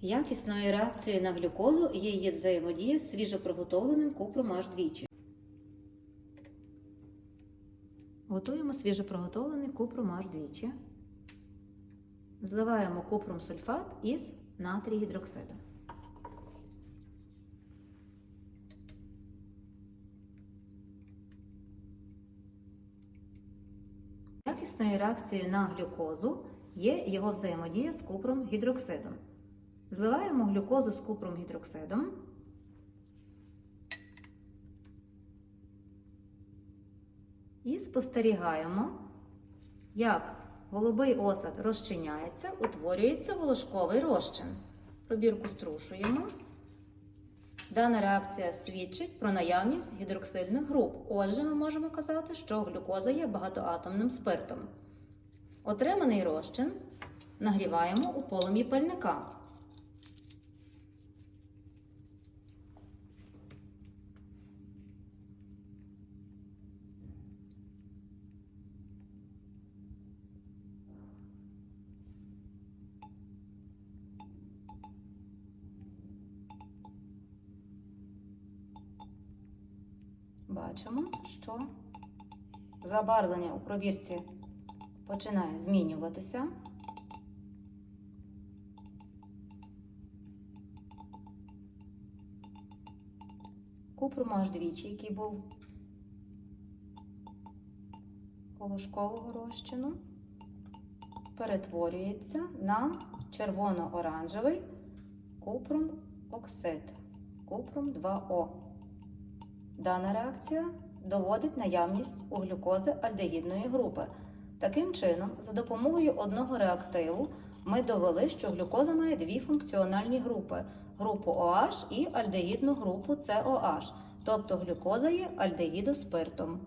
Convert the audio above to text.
Якісною реакцією на глюкозу є її взаємодія з свіжоприготовленим купром аж двічі. Готуємо свіжоприготовлений купром аж двічі. Зливаємо купром сульфат із натрій гідроксидом. Якісною реакцією на глюкозу є його взаємодія з купром гідроксидом. Зливаємо глюкозу з купром гідроксидом. І спостерігаємо, як голубий осад розчиняється, утворюється волошковий розчин. Пробірку струшуємо. Дана реакція свідчить про наявність гідроксильних груп. Отже, ми можемо казати, що глюкоза є багатоатомним спиртом. Отриманий розчин нагріваємо у полум'ї пальника. Бачимо, що забарвлення у пробірці починає змінюватися. Купрум аж двічі, який був волошкового розчину, перетворюється на червоно-оранжевий купрум оксид, купрум 2О. Дана реакція доводить наявність у глюкози альдегідної групи. Таким чином, за допомогою одного реактиву ми довели, що глюкоза має дві функціональні групи групу OH і альдегідну групу COH, тобто глюкоза є альдегідоспиртом.